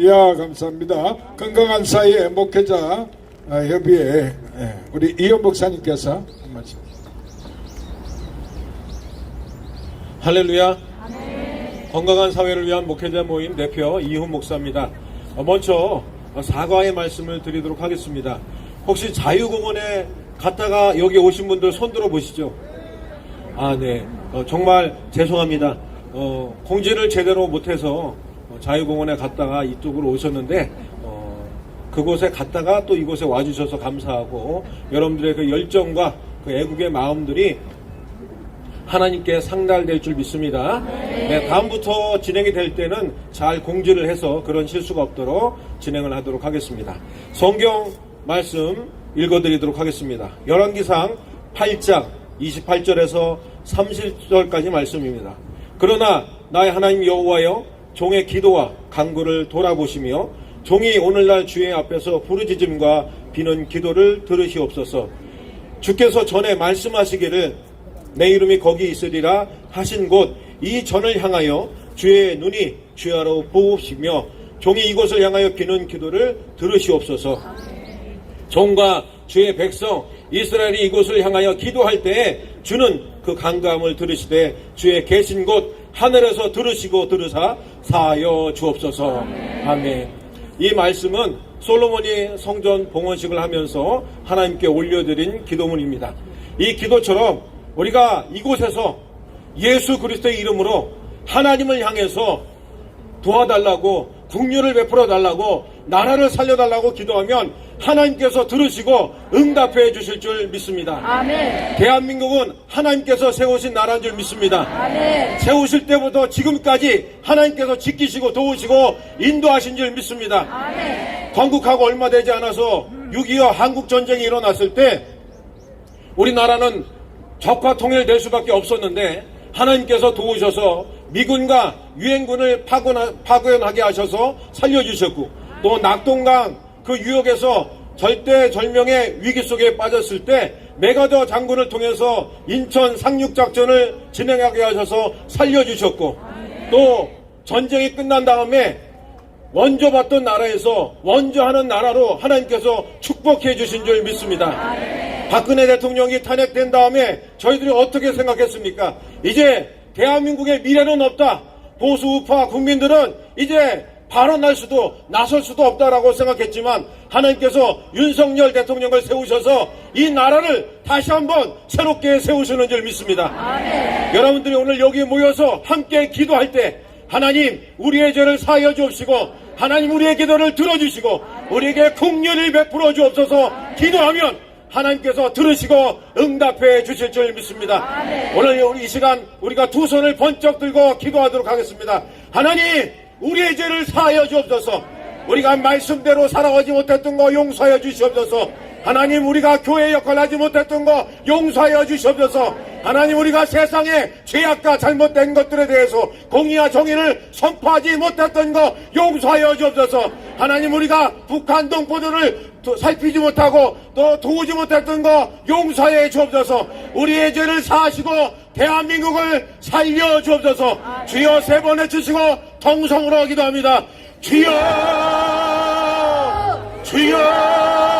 할렐루야 감사합니다. 건강한 사이에 목회자 아, 협의회 예, 우리 이현 목사님께서 한 말씀. 할렐루야. 건강한 사회를 위한 목회자 모임 대표 이훈 목사입니다. 어, 먼저 어, 사과의 말씀을 드리도록 하겠습니다. 혹시 자유공원에 갔다가 여기 오신 분들 손 들어 보시죠. 아, 네. 어, 정말 죄송합니다. 어, 공지를 제대로 못해서 어, 자유공원에 갔다가 이쪽으로 오셨는데 어, 그곳에 갔다가 또 이곳에 와주셔서 감사하고 여러분들의 그 열정과 그 애국의 마음들이 하나님께 상달될 줄 믿습니다. 네, 다음부터 진행이 될 때는 잘 공지를 해서 그런 실수가 없도록 진행을 하도록 하겠습니다. 성경 말씀 읽어드리도록 하겠습니다. 열왕기상 8장 28절에서 30절까지 말씀입니다. 그러나 나의 하나님 여호와여 종의 기도와 간구를 돌아보시며 종이 오늘날 주의 앞에서 부르짖음과 비는 기도를 들으시옵소서. 주께서 전에 말씀하시기를 내 이름이 거기 있으리라 하신 곳 이 전을 향하여 주의 눈이 주야로 보옵시며 종이 이곳을 향하여 비는 기도를 들으시옵소서. 종과 주의 백성 이스라엘이 이곳을 향하여 기도할 때에 주는 그 간감을 들으시되 주의 계신 곳 하늘에서 들으시고 들으사 사하여 주옵소서. 아멘. 이 말씀은 솔로몬이 성전 봉헌식을 하면서 하나님께 올려드린 기도문입니다. 이 기도처럼 우리가 이곳에서 예수 그리스도의 이름으로 하나님을 향해서 도와달라고 국류를 베풀어 달라고 나라를 살려달라고 기도하면 하나님께서 들으시고 응답해 주실 줄 믿습니다. 아멘. 대한민국은 하나님께서 세우신 나라인 줄 믿습니다. 아멘. 세우실 때부터 지금까지 하나님께서 지키시고 도우시고 인도하신 줄 믿습니다. 아멘. 건국하고 얼마 되지 않아서 6.25 한국전쟁이 일어났을 때 우리나라는 적화 통일될 수밖에 없었는데 하나님께서 도우셔서 미군과 유엔군을 파견하, 파견하게 하셔서 살려주셨고 또 낙동강 그 유역에서 절대절명의 위기 속에 빠졌을 때 메가더 장군을 통해서 인천 상륙작전을 진행하게 하셔서 살려주셨고 또 전쟁이 끝난 다음에 원조 받던 나라에서 원조 하는 나라로 하나님께서 축복해 주신 줄 믿습니다. 박근혜 대통령이 탄핵된 다음에 저희들이 어떻게 생각했습니까? 이제 대한민국의 미래는 없다. 보수 우파 국민들은 이제 발언할 수도 나설 수도 없다라고 생각했지만 하나님께서 윤석열 대통령을 세우셔서 이 나라를 다시 한번 새롭게 세우시는 줄 믿습니다. 여러분들이 오늘 여기 모여서 함께 기도할 때 하나님 우리의 죄를 사하여 주옵시고 하나님 우리의 기도를 들어주시고 우리에게 국률을 베풀어 주옵소서 기도하면 하나님께서 들으시고 응답해 주실 줄 믿습니다. 오늘 이 시간 우리가 두 손을 번쩍 들고 기도하도록 하겠습니다. 하나님 우리의 죄를 사하여 주옵소서. 우리가 말씀대로 살아가지 못했던 거 용서하여 주시옵소서. 하나님 우리가 교회 역할을 하지 못했던 거 용서하여 주시옵소서. 하나님 우리가 세상에 죄악과 잘못된 것들에 대해서 공의와 정의를 선포하지 못했던 거 용서하여 주옵소서. 하나님 우리가 북한 동포들을 도- 살피지 못하고 또 도우지 못했던 거 용서해 주옵소서. 우리의 죄를 사하시고 대한민국을 살려 주옵소서. 주여 세 번 해주시고 통성으로 기도합니다. 주여 주여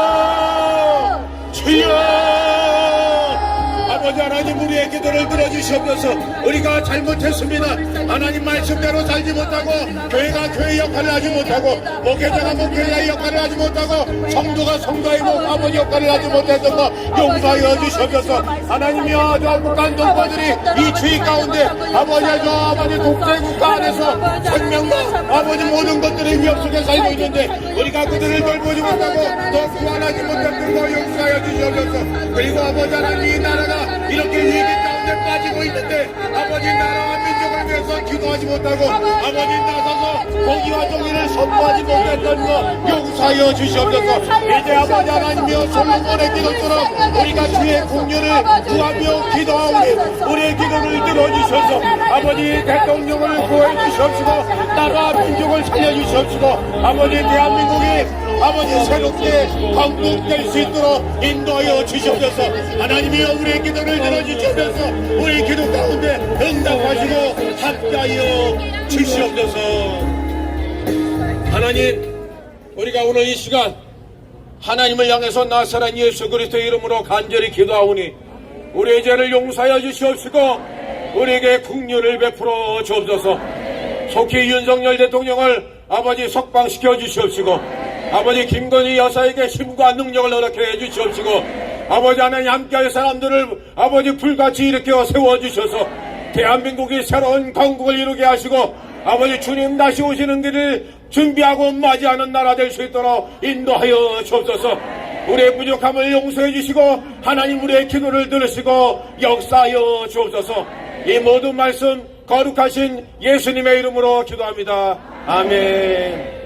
우리의 기도를 들어주시옵소서. 우리가 잘못했습니다. 하나님 말씀대로 살지 못하고 교회가 교회 역할을 하지 못하고 목회자가 목회자의 역할을 하지 못하고 성도가 성도의 목 아버지 역할을 하지 거 용서하여 주시옵소서. 하나님이여 저 북한 동포들이 이 주의 가운데 아버지 저 아버지 독재 국가 안에서 생명과 아버지 모든 것 위협 속에 살고 있는데 우리가 그들을 돌보지 못하고 또 구원하지 못했던 거 용서하여 주시옵소서. 그리고 아버지 하나님 이 나라가 이렇게 위기 가운데 빠지고 있는데 아버지 나라와 민족을 위해서 기도하지 못하고 아버지 나서서 공의와 정의를 선포하지 못했던 거 용서하여 주시옵소서. 이제 아버지 하나님이여 솔로몬의 기도처럼 우리가 주의 공유를 구하며 기도하오니 우리의 기도를 들어주셔서 아버지 대통령을 구해 주시옵시고 나라와 민족을 살려 주시옵시고 아버지 대한민국이 아버지 새롭게 건국될 수 있도록 인도하여 주시옵소서. 하나님이여 우리의 기도를 들어주시면서. 우리 기도 가운데 응답하시고 함께하여 주시옵소서. 하나님, 우리가 오늘 이 시간 하나님을 향해서 나사란 예수 그리스도의 이름으로 간절히 기도하오니 우리의 죄를 용서하여 주시옵시고 우리에게 국률을 베풀어 주옵소서. 속히 윤석열 대통령을 아버지 석방시켜 주시옵시고 아버지 김건희 여사에게 힘과 능력을 허락해 해 주시옵시고 아버지 하나님 함께할 사람들을 아버지 불같이 일으켜 세워주셔서 대한민국이 새로운 강국을 이루게 하시고 아버지 주님 다시 오시는 길을 준비하고 맞이하는 나라 될 수 있도록 인도하여 주옵소서. 우리의 부족함을 용서해 주시고 하나님 우리의 기도를 들으시고 역사하여 주옵소서 이 모든 말씀 거룩하신 예수님의 이름으로 기도합니다. 아멘